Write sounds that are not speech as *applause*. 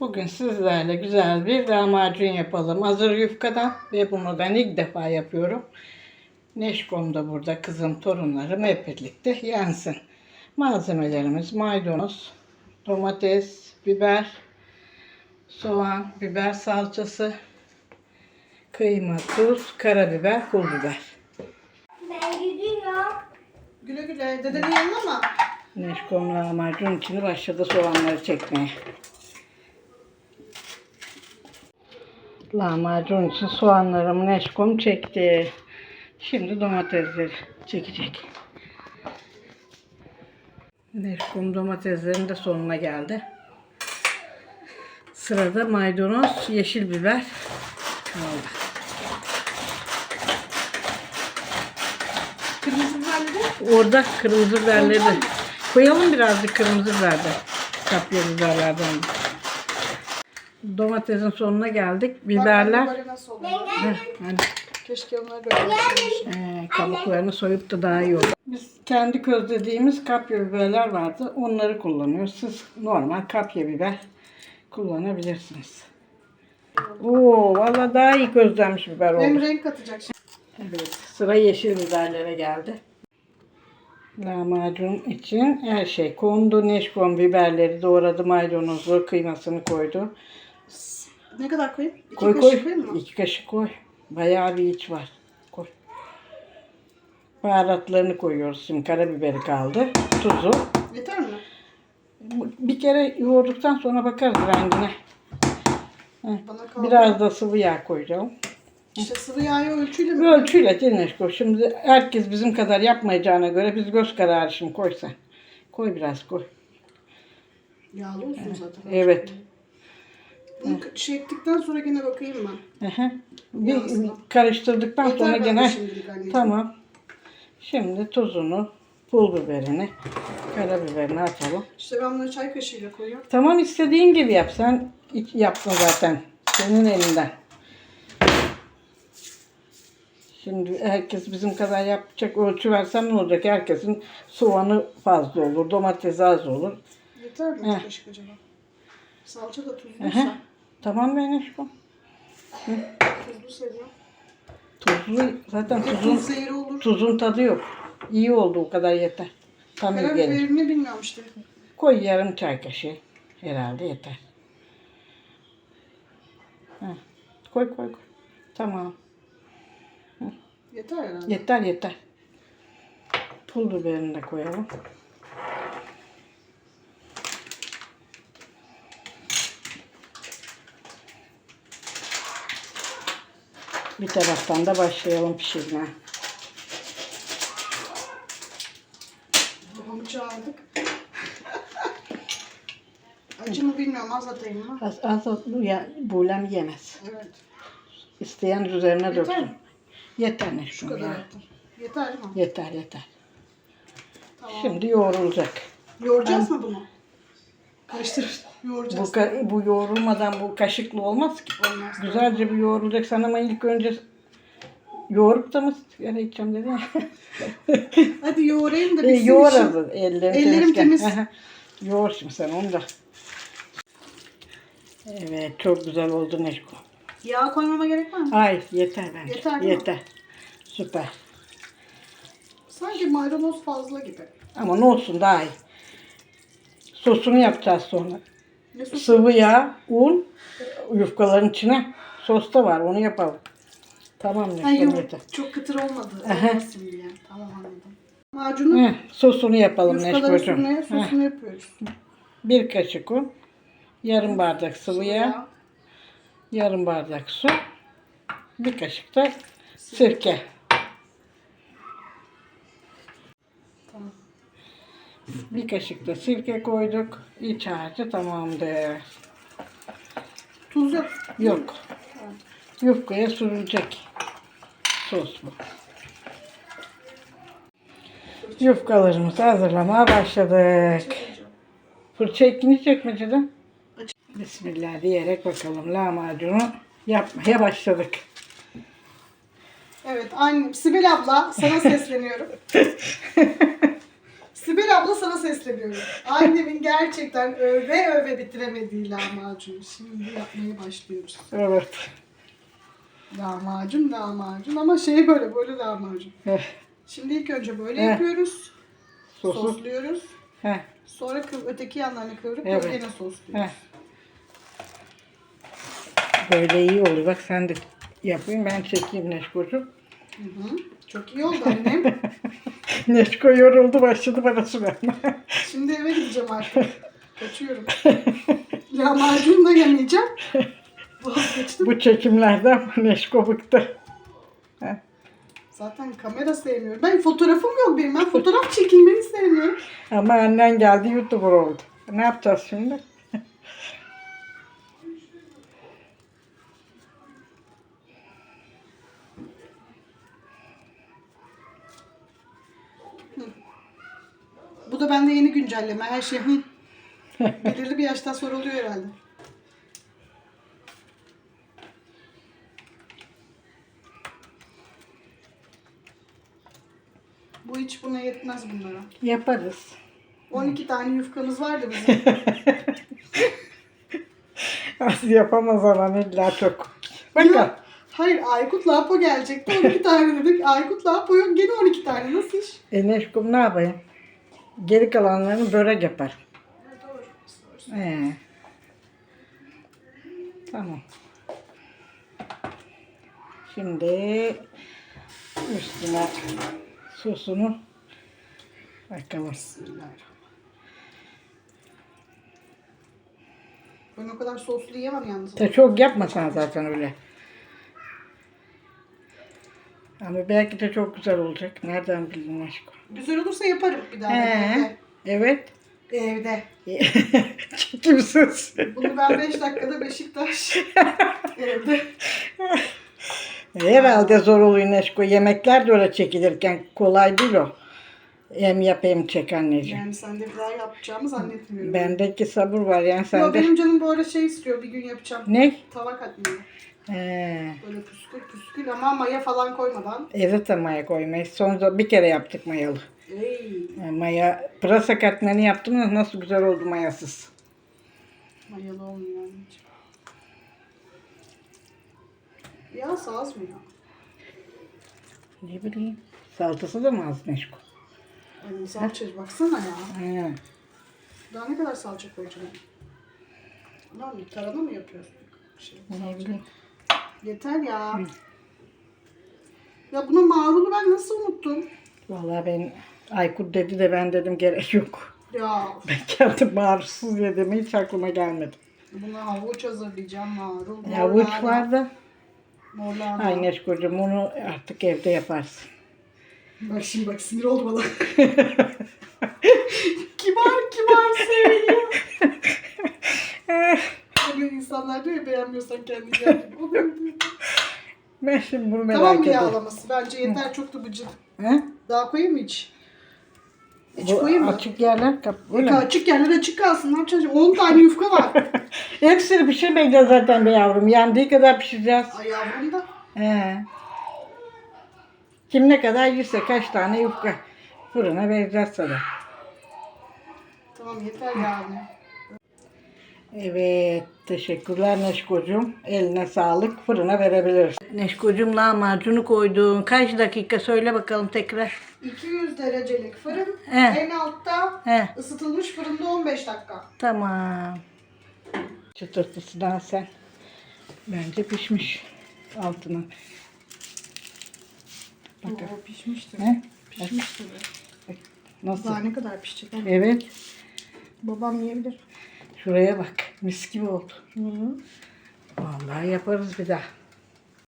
Bugün sizlerle güzel bir lahmacun yapalım. Hazır yufkadan ve bunu ben ilk defa yapıyorum. Neşkom da burada, kızım, torunlarım hep birlikte yansın. Malzemelerimiz maydanoz, domates, biber, soğan, biber salçası, kıyma, tuz, karabiber, pul biber. Ben gidiyorum. Güle güle. Dedenin yanına mı? Neşkom lahmacun içini başladı soğanları çekmeye. Lahmacun için soğanlarımı Neşkom çekti. Şimdi domatesleri çekecek. Neşkom domateslerin de sonuna geldi. Sırada maydanoz, yeşil biber kaldı. Kırmızı biberleri. Orada kırmızı biberleri koyalım birazcık kırmızı biber de. Kapya biberlerden. Domatesin sonuna geldik. Biberler. Bak, böyle nasıl oluyor? Heh, hani, Keşke onları böyle yapsaymışım. e, kabuklarını soyup da daha iyi olur. Biz kendi közlediğimiz kapya biberler vardı. Onları kullanıyoruz. Siz normal kapya biber kullanabilirsiniz. Oo, vallahi daha iyi közlenmiş biber oldu. Hem renk katacak şimdi. Evet, sıra yeşil biberlere geldi. Lahmacun için her şey kondu. Neşkom biberleri doğradı, maydanozu, kıymasını koydu. Ne kadar koyayım? İki Koy kaşık koy. koyayım mı? İki kaşık koy. Bayağı bir iç var. Koy. Baharatlarını koyuyoruz şimdi. Karabiberi kaldı. Tuzu. Yeter mi? Bir kere yoğurduktan sonra bakarız rengine. Kaldı. Biraz da sıvı yağ koyacağım. İşte sıvı yağı ölçüyle mi? Ölçüyle Dineşko. Şimdi herkes bizim kadar yapmayacağına göre biz göz kararı şimdi koy sen. Koy biraz koy. Yağlı olsun zaten. Evet. Bunu şey ettikten sonra gene bakayım ben. Aha. Bir Yağsına. karıştırdıktan Yeter sonra gene şimdilik anneciğim. tamam. Şimdi tuzunu, pul biberini, karabiberini atalım. İşte ben bunu çay kaşığıyla koyuyorum. Tamam istediğin gibi yap. Sen iç- yaptın zaten. Senin elinden. Şimdi herkes bizim kadar yapacak ölçü versem ne olacak? Herkesin soğanı fazla olur, domatesi az olur. Yeter mi Heh. kaşık acaba? Salça da Aha. Tamam benim aşkım. Tuzlu seviyorum. Tuzlu zaten Bir tuzun tuz zehri olur. tuzun tadı yok. İyi oldu o kadar yeter. Tam iyi gelir. Karabiberini bilmiyorum işte. Koy yarım çay kaşığı. Herhalde yeter. Heh. Koy koy koy. Tamam. Yeter herhalde. Yeter yeter. Pul biberini de koyalım. Bir taraftan da başlayalım pişirmeye. Acı mı bilmiyorum az atayım mı? Az, az bu ya, buğlem yemez. Evet. İsteyen üzerine Yeter döksün. Yeter ne Şu kadar attım. Yeter mi? Yeter yeter. Tamam. Şimdi yoğrulacak. Yoğuracağız mı bunu? Karıştır. Bu, Yoğuracağız. ka- bu yoğrulmadan bu kaşıklı olmaz ki. Olmaz. Güzelce bir yoğrulacak. Sen ama ilk önce yoğurup da mı sigara içeceğim dedin. *laughs* Hadi yoğurayım da e, bitsin yoğur işim. hazır. Ellerim, Ellerim temiz. Yoğur şimdi sen onu da. Evet çok güzel oldu Neşko. Yağ koymama gerek var mı? Ay yeter bence. Yeter değil mi? Yeter. Süper. Sanki maydanoz fazla gibi. Ama ne olsun daha iyi. Sosunu yapacağız sonra. Ne? Sıvı yağ, un, yufkaların içine sos da var. Onu yapalım. Tamam Ha, Neşko yok, yeter. çok kıtır olmadı. Aha. Olmasın diye. Tamam anladım. Macunu Heh, sosunu yapalım yufkaları Neşko'cum. sürmeye Heh. sosunu yapıyoruz. Bir kaşık un, yarım bardak sıvı yağ, yarım bardak su, bir kaşık da sirke. Bir kaşık da sirke koyduk. İç harcı tamamdır. Tuz yok. Yok. Yufkaya sürülecek sos bu. Yufkalarımızı hazırlamaya başladık. Fırça ikinci çekmecede. Bismillah diyerek bakalım lahmacunu yapmaya başladık. Evet annem Sibel abla sana sesleniyorum. *laughs* Sibel abla sana sesleniyorum. Annemin gerçekten öve öve bitiremediği lahmacun. Şimdi yapmaya başlıyoruz. Evet. Lahmacun lahmacun ama şey böyle böyle lahmacun. Heh. Şimdi ilk önce böyle Heh. yapıyoruz. Sosu. Sosluyoruz. Heh. Sonra kıv- öteki yanlarını kıvırıp Evet. gene sosluyoruz. Heh. Böyle iyi olur. Bak sen de yapayım. Ben çekeyim Neşko'cum. Hı hı. Çok iyi oldu annem. *laughs* *laughs* Neşko yoruldu başladı bana süreme. Şimdi eve gideceğim artık. Kaçıyorum. Lahmacun da yemeyeceğim. Vazgeçtim. Bu çekimlerden Neşko bıktı. Zaten kamera sevmiyorum. Ben fotoğrafım yok benim. Ben fotoğraf çekilmeyi sevmiyorum. Ama annen geldi YouTuber oldu. Ne yapacağız şimdi? Da bende yeni güncelleme. Her şey. *laughs* Belirli bir yaştan sonra oluyor herhalde. Bu hiç buna yetmez bunlara. Yaparız. 12 tane yufkamız vardı bizim. *laughs* Az yapamaz anan illa çok. Bakın. Ya, hayır Aykut Lapo gelecekti. 12 tane dedik. Aykut Lapo yok. Gene 12 tane. Nasıl iş? E Neşkom ne yapayım? Geri kalanlarını börek yapar. Ee. Tamam. Şimdi üstüne sosunu bakalım. Ben o kadar soslu yiyemem yalnız. Ta çok yapmasan zaten öyle. Ama belki de çok güzel olacak. Nereden bildin aşkım? Güzel olursa yaparım bir daha. He. Evet. Evde. *laughs* Çekimsiz. Bunu ben 5 dakikada Beşiktaş *laughs* evde. Herhalde zor oluyor Neşko. Yemekler de öyle çekilirken kolay değil o. Hem yap hem çek anneciğim. Yani sen de bir daha yapacağımı zannetmiyorum. Bendeki sabır var yani sende. benim canım bu ara şey istiyor bir gün yapacağım. Ne? Tava katmayı. Ee, Böyle püskül püskül ama maya falan koymadan. evde de maya koymayız. Sonra bir kere yaptık mayalı. Ey, Yani maya, pırasa katmeni yaptım da nasıl güzel oldu mayasız. mayalı olmuyor anneciğim. Yağ az mı ya? Ne bileyim. Salçası da mı az Neşko? Yani salça baksana ya. He. Daha ne kadar salça koyacağım? Lan tarhana mı yapıyorsun? Şey, bileyim. Yeter ya. Ya bunun marulu ben nasıl unuttum? Vallahi ben Aykut dedi de ben dedim gerek yok. Ya Ben kendim maruzsuz yedim hiç aklıma gelmedi. buna havuç hazırlayacağım marul. Ya uç lahana, var da. Mor lahana. Ay Neşkocuğum onu artık evde yaparsın. Bak şimdi bak sinir oldu bana. *laughs* kibar kibar söylüyor. Böyle insanlar diyor ya beğenmiyorsan kendini yap. O benim diyor. Ben şimdi bunu merak Tamam mı ediyorum. yağlaması? Bence yeter çok da bıcık. He? Daha koyayım mı hiç? Hiç Bu koyayım mı? açık yerler kap. Öyle Öyle mi? açık yerler açık kalsın. Ne yapacağız? 10 tane yufka var. *laughs* Hepsini pişirmeyeceğiz zaten be yavrum. Yandığı kadar pişireceğiz. Ay yavrum da. He. Kim ne kadar yerse kaç tane yufka fırına vereceğiz sana. Tamam yeter yani. Evet, teşekkürler Neşkocuğum. Eline sağlık. Fırına verebiliriz. Neşkocuğum lahmacunu koydun. Kaç dakika söyle bakalım tekrar. 200 derecelik fırın. He. En altta He. ısıtılmış fırında 15 dakika. Tamam. Çıtırtısından sen. Bence pişmiş altına. Bakın. Oo, pişmiştir. He? Pişmiştir. Nasıl? Daha ne kadar pişecek? Evet. Babam yiyebilir. Şuraya bak. Mis gibi oldu. Hı -hı. Vallahi yaparız bir daha.